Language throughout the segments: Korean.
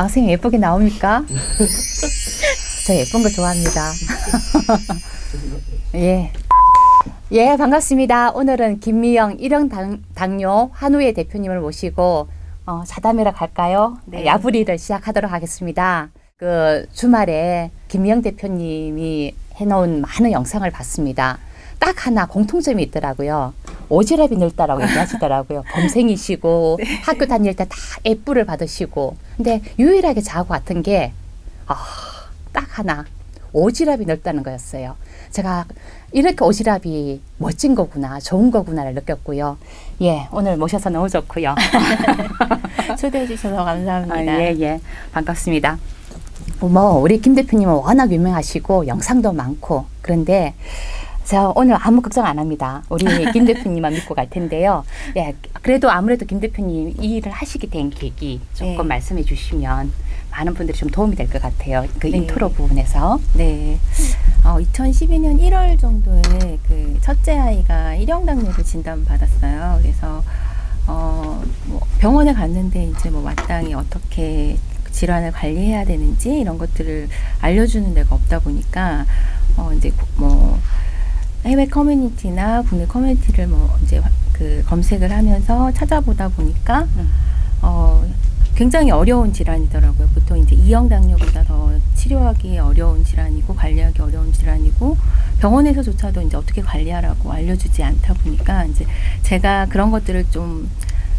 아, 선생님 예쁘게 나옵니까? 저 예쁜 거 좋아합니다. 예. 예, 반갑습니다. 오늘은 김미영 일형 당, 당뇨 한우의 대표님을 모시고 어, 자담이라 갈까요? 네. 야부리를 시작하도록 하겠습니다. 그 주말에 김미영 대표님이 해놓은 많은 영상을 봤습니다. 딱 하나 공통점이 있더라고요. 오지랖이 넓다라고 얘기하시더라고요. 범생이시고 학교 다닐 때 다 애뿔을 받으시고. 근데 유일하게 저하고 같은 게 아, 딱 하나 오지랖이 넓다는 거였어요. 제가 이렇게 오지랖이 멋진 거구나, 좋은 거구나를 느꼈고요. 예, 오늘 모셔서 너무 좋고요. 초대해 주셔서 감사합니다. 아, 예, 예. 반갑습니다. 뭐, 우리 김 대표님은 워낙 유명하시고 영상도 많고 그런데 저 오늘 아무 걱정 안 합니다. 우리 김 대표님만 믿고 갈 텐데요. 예, 그래도 아무래도 김 대표님 이 일을 하시게 된 계기 조금 네. 말씀해 주시면 많은 분들이 좀 도움이 될 것 같아요. 그 네. 인트로 부분에서. 네. 어, 2012년 1월 정도에 그 첫째 아이가 일형 당뇨를 진단받았어요. 그래서 어, 뭐 병원에 갔는데 이제 뭐 마땅히 어떻게 질환을 관리해야 되는지 이런 것들을 알려주는 데가 없다 보니까 어, 이제 고- 뭐 해외 커뮤니티나 국내 커뮤니티를 뭐 이제 화- 그 검색을 하면서 찾아보다 보니까 음. 어, 굉장히 어려운 질환이더라고요. 보통 이제 이형 당뇨보다 더 치료하기 어려운 질환이고 관리하기 어려운 질환이고 병원에서조차도 이제 어떻게 관리하라고 알려주지 않다 보니까 이제 제가 그런 것들을 좀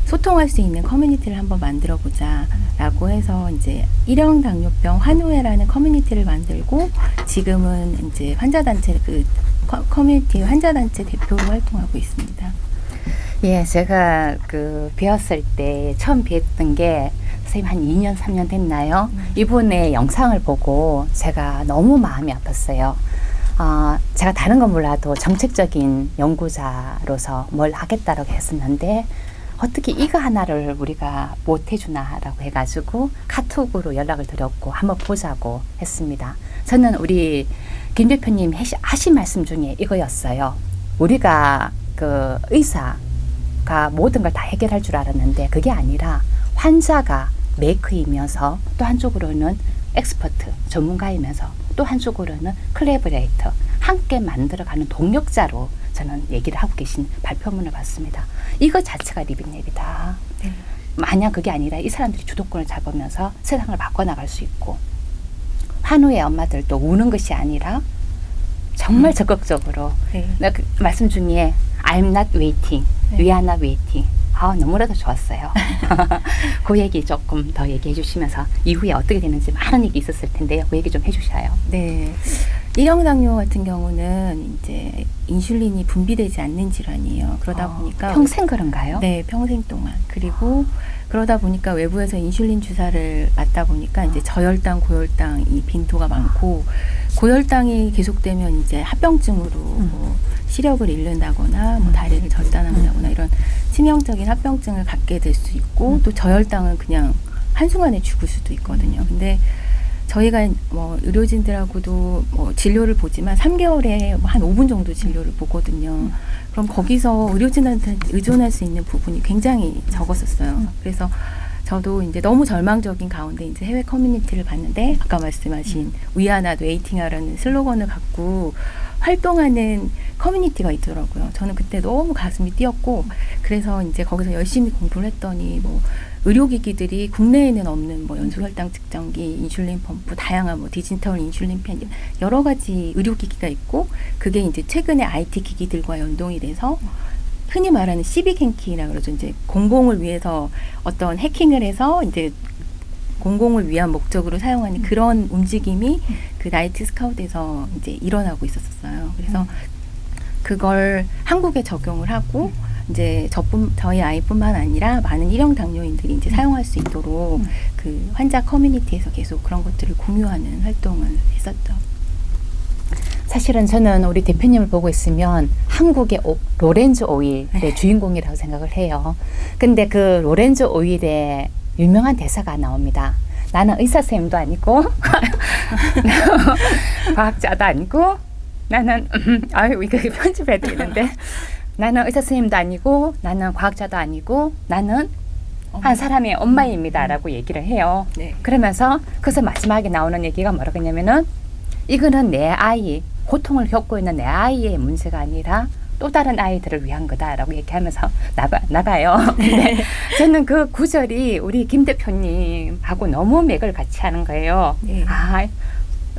소통할 수 있는 커뮤니티를 한번 만들어 보자라고 해서 이제 일형 당뇨병 환우회라는 커뮤니티를 만들고 지금은 이제 환자 단체 그 커- 커뮤니티 환자 단체 대표로 활동하고 있습니다. 예, 제가 그 배웠을 때 처음 뵀던 게 선생님 한 2년, 3년 됐나요? 이분의 영상을 보고 제가 너무 마음이 아팠어요. 어, 제가 다른 건 몰라도 정책적인 연구자로서 뭘 하겠다라고 했었는데 어떻게 이거 하나를 우리가 못 해주나라고 해가지고 카톡으로 연락을 드렸고 한번 보자고 했습니다. 저는 우리 김 대표님 하신 말씀 중에 이거였어요. 우리가 그 의사가 모든 걸 다 해결할 줄 알았는데 그게 아니라 환자가 메이크이면서 또 한쪽으로는 엑스퍼트 전문가이면서 또 한쪽으로는 클래버레이터 함께 만들어가는 동력자로 저는 얘기를 하고 계신 발표문을 봤습니다. 이거 자체가 리빙랩이다. 네. 만약 그게 아니라 이 사람들이 주도권을 잡으면서 세상을 바꿔나갈 수 있고 환우의 엄마들도 우는 것이 아니라 정말 적극적으로 네. 나그 말씀 중에 I'm not waiting, 네. we are not waiting. 아 너무나도 좋았어요. 그 얘기 조금 더 얘기해 주시면서 이후에 어떻게 되는지 많은 얘기 있었을 텐데요. 그 얘기 좀 해주셔요. 네. 일형 당뇨 같은 경우는 이제 인슐린이 분비되지 않는 질환이에요. 그러다 어, 보니까 평생 그런가요? 네, 평생 동안. 그리고 그러다 보니까 외부에서 인슐린 주사를 맞다 보니까 이제 저혈당, 고혈당 이 빈도가 많고 고혈당이 계속되면 이제 합병증으로 뭐 시력을 잃는다거나 뭐 다리를 절단한다거나 이런 치명적인 합병증을 갖게 될 수 있고 또 저혈당은 그냥 한순간에 죽을 수도 있거든요. 근데 저희가 뭐 의료진들하고도 뭐 진료를 보지만 3개월에 뭐한 5분 정도 진료를 보거든요. 그럼 거기서 의료진한테 의존할 수 있는 부분이 굉장히 적었었어요. 그래서 저도 이제 너무 절망적인 가운데 이제 해외 커뮤니티를 봤는데 아까 말씀하신 위아나 웨이팅하라는 슬로건을 갖고 활동하는 커뮤니티가 있더라고요. 저는 그때 너무 가슴이 뛰었고 그래서 이제 거기서 열심히 공부를 했더니 뭐 의료기기들이 국내에는 없는 뭐 연소혈당 측정기, 인슐린 펌프, 다양한 뭐 디지털 인슐린 펜 여러 가지 의료기기가 있고 그게 이제 최근에 IT 기기들과 연동이 돼서 흔히 말하는 시빅 행킹이라 그러죠. 이제 공공을 위해서 어떤 해킹을 해서 이제 공공을 위한 목적으로 사용하는 그런 움직임이 그 나이트 스카웃에서 이제 일어나고 있었어요. 그래서 그걸 한국에 적용을 하고 이제 저뿐 저희 아이뿐만 아니라 많은 일형 당뇨인들이 이제 사용할 수 있도록 그 환자 커뮤니티에서 계속 그런 것들을 공유하는 활동을 했었죠. 사실은 저는 우리 대표님을 보고 있으면 한국의 오- 로렌즈 오일의 주인공이라고 생각을 해요. 근데 그 로렌즈 오일의 유명한 대사가 나옵니다. 나는 의사 선생님도 아니고 과학자도 아니고 나는 아유 이거 편집해야 되는데 나는 의사 선생님도 아니고 나는 과학자도 아니고 나는 한 사람의 엄마입니다라고 얘기를 해요. 네. 그러면서 그래서 마지막에 나오는 얘기가 뭐라고 했냐면은 이거는 내 아이 고통을 겪고 있는 내 아이의 문제가 아니라 또 다른 아이들을 위한 거다라고 얘기하면서 나가 나가요. 근데 저는 그 구절이 우리 김 대표님하고 너무 맥을 같이 하는 거예요. 네. 아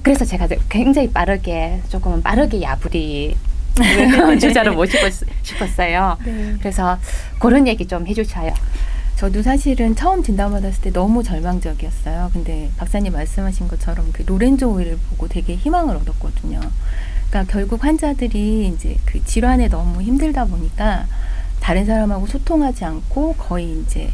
그래서 제가 굉장히 빠르게 조금 빠르게 야부리 주자로 모시고 싶었어요. 네. 그래서 그런 얘기 좀 해주셔요. 저도 사실은 처음 진단 받았을 때 너무 절망적이었어요. 근데 박사님 말씀하신 것처럼 그 로렌조 오일을 보고 되게 희망을 얻었거든요. 그러니까 결국 환자들이 이제 그 질환에 너무 힘들다 보니까 다른 사람하고 소통하지 않고 거의 이제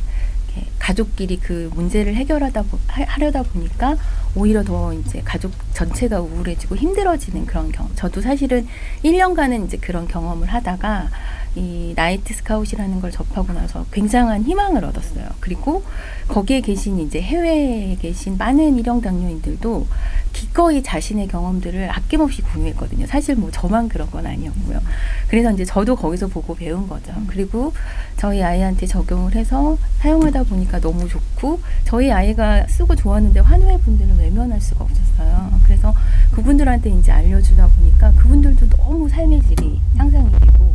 가족끼리 그 문제를 해결하다 보, 하, 하려다 보니까 오히려 더 이제 가족 전체가 우울해지고 힘들어지는 그런 경험. 저도 사실은 1년간은 이제 그런 경험을 하다가 이 나이트 스카웃이라는 걸 접하고 나서 굉장한 희망을 얻었어요. 그리고 거기에 계신 이제 해외에 계신 많은 일형 당뇨인들도 기꺼이 자신의 경험들을 아낌없이 공유했거든요. 사실 뭐 저만 그런 건 아니었고요. 그래서 이제 저도 거기서 보고 배운 거죠. 그리고 저희 아이한테 적용을 해서 사용하다 보니까 너무 좋고 저희 아이가 쓰고 좋았는데 환우의 분들은 외면할 수가 없었어요. 그래서 그분들한테 이제 알려주다 보니까 그분들도 너무 삶의 질이 향상이 되고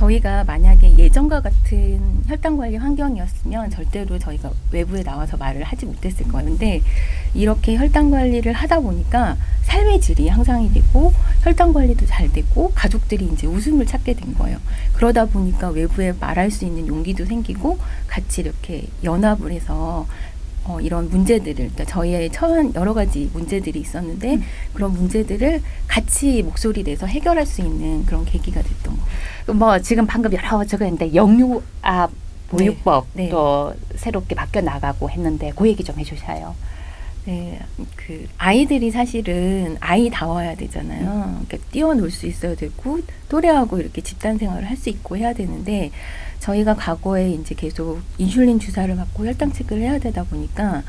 저희가 만약에 예전과 같은 혈당 관리 환경이었으면 절대로 저희가 외부에 나와서 말을 하지 못했을. 근데 이렇게 혈당 관리를 하다 보니까 삶의 질이 향상이 되고 혈당 관리도 잘 되고 가족들이 이제 웃음을 찾게 된 거예요. 그러다 보니까 외부에 말할 수 있는 용기도 생기고 같이 이렇게 연합을 해서 어, 이런 문제들을 그러니까 저희의 처한 여러 가지 문제들이 있었는데 음. 그런 문제들을 같이 목소리 내서 해결할 수 있는 그런 계기가 됐던 거예요. 뭐 지금 방금 여러 저거 했는데 영유아 보육법도 네. 새롭게 바뀌어 나가고 했는데 그 얘기 좀 해주셔요. 네, 그 아이들이 사실은 아이다워야 되잖아요. 그러니까 뛰어놀 수 있어야 되고 또래하고 이렇게 집단 생활을 할 수 있고 해야 되는데 저희가 과거에 이제 계속 인슐린 주사를 맞고 혈당 체크를 해야 되다 보니까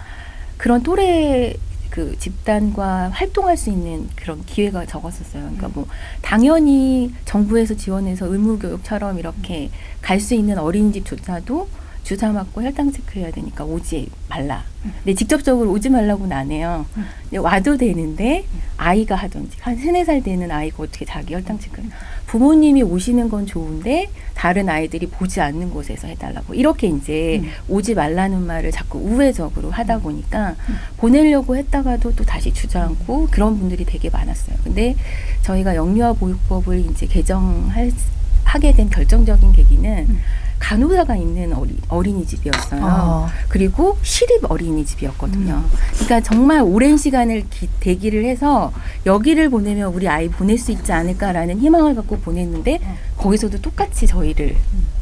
그런 또래 그 집단과 활동할 수 있는 그런 기회가 적었었어요. 그러니까 뭐 당연히 정부에서 지원해서 의무 교육처럼 이렇게 갈 수 있는 어린이집조차도 주사 맞고 혈당 체크해야 되니까 오지 말라. 근데 직접적으로 오지 말라고는 안 해요. 음. 와도 되는데 아이가 하든지 한 세네 살 되는 아이가 어떻게 자기 혈당 체크를 부모님이 오시는 건 좋은데 다른 아이들이 보지 않는 곳에서 해달라고 이렇게 이제 음. 오지 말라는 말을 자꾸 우회적으로 하다 보니까 보내려고 했다가도 또 다시 주저앉고 그런 분들이 되게 많았어요. 근데 저희가 영유아 보육법을 이제 개정할 하게 된 결정적인 계기는 음. 간호사가 있는 어리, 어린이집이었어요. 그리고 시립 어린이집이었거든요. 그러니까 정말 오랜 시간을 기, 대기를 해서 여기를 보내면 우리 아이 보낼 수 있지 않을까라는 희망을 갖고 보냈는데 어. 거기서도 똑같이 저희를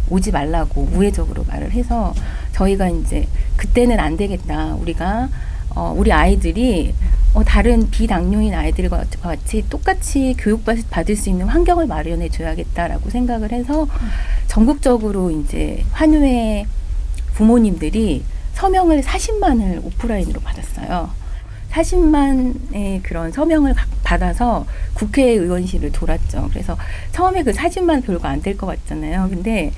오지 말라고 우회적으로 말을 해서 저희가 이제 그때는 안 되겠다. 우리가 어, 우리 아이들이 어, 다른 비당뇨인 아이들과 같이 똑같이 교육받을 수 있는 환경을 마련해 줘야겠다라고 생각을 해서 전국적으로 이제 환우의 부모님들이 서명을 40만을 오프라인으로 받았어요. 40만의 그런 서명을 가- 받아서 국회의원실을 돌았죠. 그래서 처음에 그 40만 별거 안 될 것 같잖아요. 근데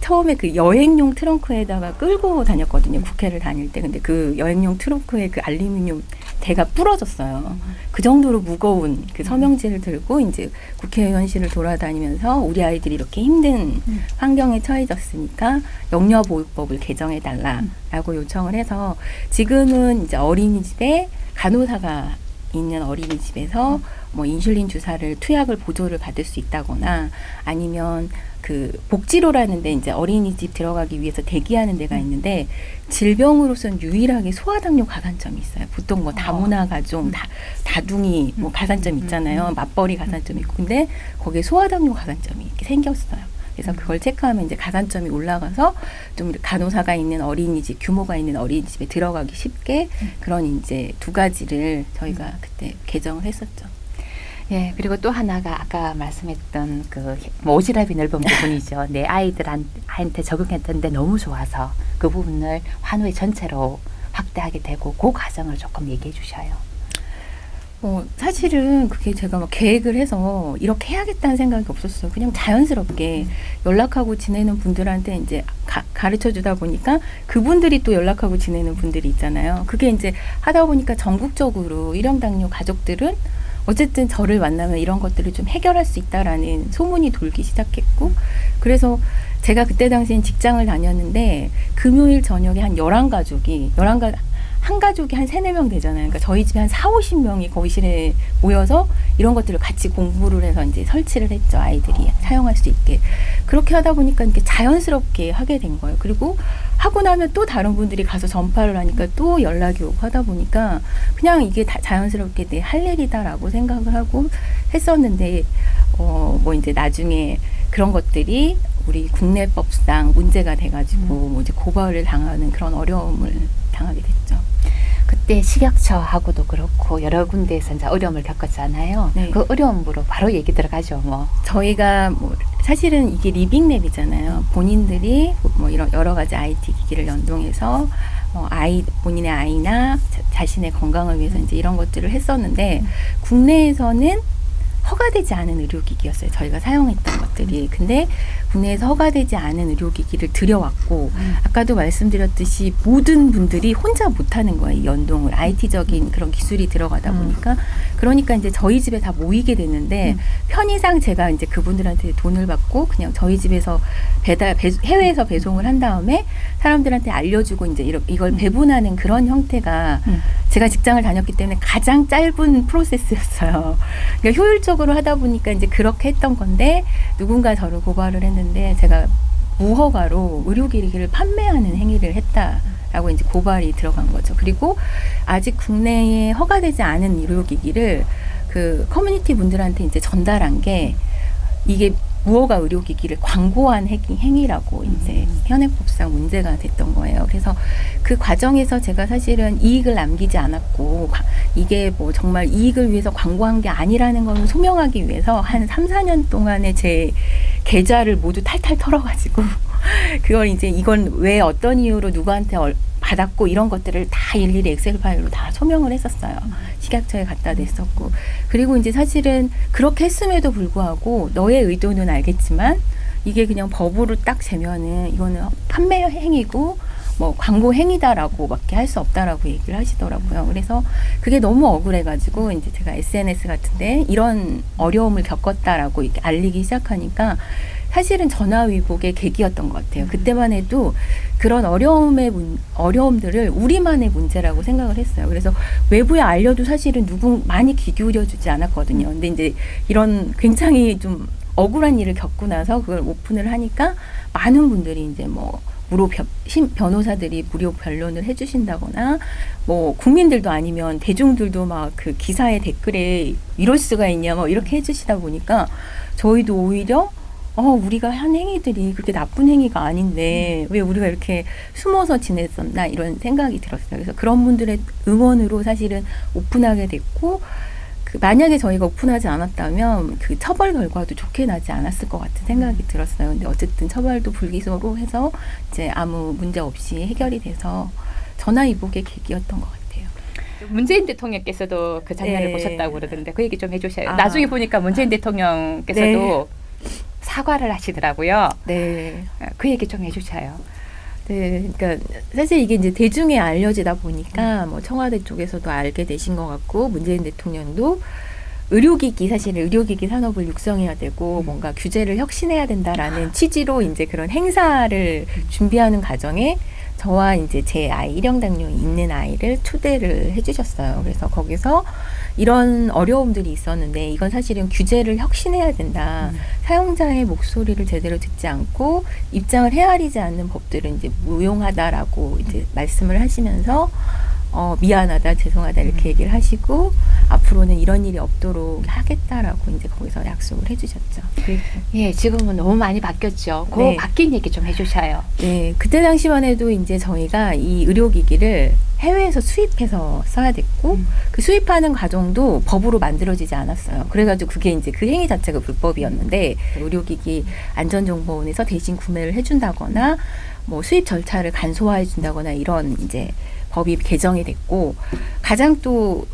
처음에 그 여행용 트렁크에다가 끌고 다녔거든요. 국회를 다닐 때. 근데 그 여행용 트렁크에 그 알루미늄 대가 부러졌어요. 그 정도로 무거운 그 서명지를 들고 이제 국회의원실을 돌아다니면서 우리 아이들이 이렇게 힘든 음. 환경에 처해졌으니까 영유아 보육법을 개정해 달라라고 요청을 해서 지금은 이제 어린이집에 간호사가 있는 어린이집에서 뭐 인슐린 주사를 투약을 보조를 받을 수 있다거나 아니면 그 복지로라는 데 이제 어린이집 들어가기 위해서 대기하는 데가 있는데 질병으로서는 유일하게 소아당뇨 가산점이 있어요. 보통 뭐 다문화 가족, 다, 다둥이 뭐 가산점 있잖아요. 맞벌이 가산점 있고. 근데 거기에 소아당뇨 가산점이 이렇게 생겼어요. 그래서 그걸 체크하면 이제 가산점이 올라가서 좀 간호사가 있는 어린이집 규모가 있는 어린이집에 들어가기 쉽게 그런 이제 두 가지를 저희가 그때 개정을 했었죠. 예, 그리고 또 하나가 아까 말씀했던 그 오지랖이 넓은 부분이죠. 내 아이들한테 적용했던데 너무 좋아서 그 부분을 환우의 전체로 확대하게 되고 그 과정을 조금 얘기해 주셔요. 어, 사실은 그게 제가 막 계획을 해서 이렇게 해야겠다는 생각이 없었어요. 그냥 자연스럽게 연락하고 지내는 분들한테 이제 가, 가르쳐 주다 보니까 그분들이 또 연락하고 지내는 분들이 있잖아요. 그게 이제 하다 보니까 전국적으로 일형당뇨 가족들은 어쨌든 저를 만나면 이런 것들을 좀 해결할 수 있다라는 소문이 돌기 시작했고 그래서 제가 그때 당시엔 직장을 다녔는데 금요일 저녁에 한 열한 가족이 열한 가 한 가족이 한 세네 명 되잖아요. 그러니까 저희 집에 한 4, 50명이 거실에 모여서 이런 것들을 같이 공부를 해서 이제 설치를 했죠. 아이들이 사용할 수 있게. 그렇게 하다 보니까 이렇게 자연스럽게 하게 된 거예요. 그리고 하고 나면 또 다른 분들이 가서 전파를 하니까 또 연락이 오고 하다 보니까 그냥 이게 다 자연스럽게 내 할 일이다라고 생각을 하고 했었는데 어 뭐 이제 나중에 그런 것들이 우리 국내법상 문제가 돼가지고 뭐 이제 고발을 당하는 그런 어려움을 당하게 됐죠. 그때 식약처하고도 그렇고 여러 군데에서 이제 어려움을 겪었잖아요. 네. 그 어려움으로 바로 얘기 들어가죠. 뭐 저희가 뭐 사실은 이게 리빙랩이잖아요. 본인들이 뭐 이런 여러 가지 IT 기기를 연동해서 뭐 아이 본인의 아이나 자, 자신의 건강을 위해서 이제 이런 것들을 했었는데 국내에서는 허가되지 않은 의료기기였어요. 저희가 사용했던 것들이. 근데 국내에서 허가되지 않은 의료기기를 들여왔고 아까도 말씀드렸듯이 모든 분들이 혼자 못하는 거예요. 이 연동을 IT적인 그런 기술이 들어가다 음. 보니까 그러니까 이제 저희 집에 다 모이게 됐는데 음. 편의상 제가 이제 그분들한테 돈을 받고 그냥 저희 집에서 배달 배, 해외에서 배송을 한 다음에 사람들한테 알려주고 이제 이러, 이걸 음. 배분하는 그런 형태가 음. 제가 직장을 다녔기 때문에 가장 짧은 프로세스였어요. 그러니까 효율적으로 하다 보니까 이제 그렇게 했던 건데 누군가 저를 고발을 했는데 제가 무허가로 의료기기를 판매하는 행위를 했다라고 이제 고발이 들어간 거죠. 그리고 아직 국내에 허가되지 않은 의료기기를 그 커뮤니티 분들한테 이제 전달한 게 이게 무허가 의료기기를 광고한 행위- 행위라고 이제 현행법상 문제가 됐던 거예요. 그래서 그 과정에서 제가 사실은 이익을 남기지 않았고 과- 이게 뭐 정말 이익을 위해서 광고한 게 아니라는 걸 소명하기 위해서 한 3, 4년 동안의 제 계좌를 모두 탈탈 털어가지고 그걸 이제 이건 왜 어떤 이유로 누구한테 얼- 받았고 이런 것들을 다 일일이 엑셀 파일로 다 소명을 했었어요. 식약처에 갖다 냈었고 그리고 이제 사실은 그렇게 했음에도 불구하고 너의 의도는 알겠지만 이게 그냥 법으로 딱 재면은 이거는 판매 행위고 뭐 광고 행위다라고밖에 할 수 없다라고 얘기를 하시더라고요. 그래서 그게 너무 억울해가지고 이제 제가 SNS 같은데 이런 어려움을 겪었다라고 이렇게 알리기 시작하니까 사실은 전화위복의 계기였던 것 같아요. 그때만 해도 그런 어려움의 문, 어려움들을 우리만의 문제라고 생각을 했어요. 그래서 외부에 알려도 사실은 누구 많이 귀 기울여주지 않았거든요. 근데 이제 이런 굉장히 좀 억울한 일을 겪고 나서 그걸 오픈을 하니까 많은 분들이 이제 뭐 무료 변, 변호사들이 무료 변론을 해주신다거나 뭐 국민들도 아니면 대중들도 막 그 기사의 댓글에 이럴 수가 있냐 뭐 이렇게 해주시다 보니까 저희도 오히려 어 우리가 한 행위들이 그렇게 나쁜 행위가 아닌데 왜 우리가 이렇게 숨어서 지냈었나 이런 생각이 들었어요. 그래서 그런 분들의 응원으로 사실은 오픈하게 됐고 그 만약에 저희가 오픈하지 않았다면 그 처벌 결과도 좋게 나지 않았을 것 같은 생각이 들었어요. 근데 어쨌든 처벌도 불기소로 해서 이제 아무 문제 없이 해결이 돼서 전화 위복의 계기였던 것 같아요. 문재인 대통령께서도 그 장면을 네. 보셨다고 그러던데 그 얘기 좀 해주셔요. 아. 나중에 보니까 문재인 대통령께서도 사과를 하시더라고요. 네. 그 얘기 좀 해주셔요. 네, 그러니까 사실 이게 이제 대중에 알려지다 보니까 뭐 청와대 쪽에서도 알게 되신 것 같고 문재인 대통령도 의료기기 사실 의료기기 산업을 육성해야 되고 뭔가 규제를 혁신해야 된다라는 취지로 이제 그런 행사를 준비하는 과정에 저와 이제 제 아이 일형 당뇨 있는 아이를 초대를 해주셨어요. 그래서 거기서 이런 어려움들이 있었는데 이건 사실은 규제를 혁신해야 된다. 사용자의 목소리를 제대로 듣지 않고 입장을 헤아리지 않는 법들은 이제 무용하다라고 이제 말씀을 하시면서 어, 미안하다, 죄송하다 이렇게 얘기를 하시고 앞으로는 이런 일이 없도록 하겠다라고 이제 거기서 약속을 해주셨죠. 그리고 예, 지금은 너무 많이 바뀌었죠. 그 네. 바뀐 얘기 좀 해주셔요. 네, 그때 당시만 해도 이제 저희가 이 의료기기를 해외에서 수입해서 써야 됐고 음. 그 수입하는 과정도 법으로 만들어지지 않았어요. 그래가지고 그게 이제 그 행위 자체가 불법이었는데 의료기기 안전정보원에서 대신 구매를 해준다거나 뭐 수입 절차를 간소화해준다거나 이런 이제 법이 개정이 됐고 가장 또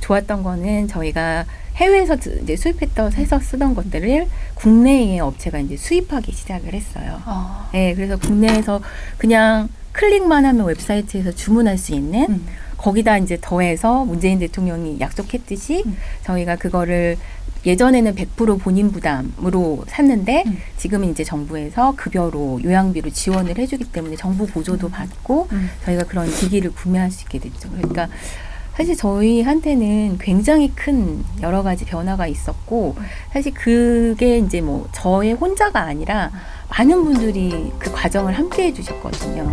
좋았던 거는 저희가 해외에서 드- 이제 수입했던 해서 쓰던 것들을 국내의 업체가 이제 수입하기 시작을 했어요. 어. 네, 그래서 국내에서 그냥 클릭만 하면 웹사이트에서 주문할 수 있는 음. 거기다 이제 더해서 문재인 대통령이 약속했듯이 음. 저희가 그거를 예전에는 100% 본인 부담으로 샀는데 음. 지금은 이제 정부에서 급여로 요양비로 지원을 해주기 때문에 정부 보조도 받고 음. 저희가 그런 기기를 구매할 수 있게 됐죠. 그러니까 사실 저희한테는 굉장히 큰 여러 가지 변화가 있었고 사실 그게 이제 뭐 저의 혼자가 아니라 많은 분들이 그 과정을 함께 해주셨거든요.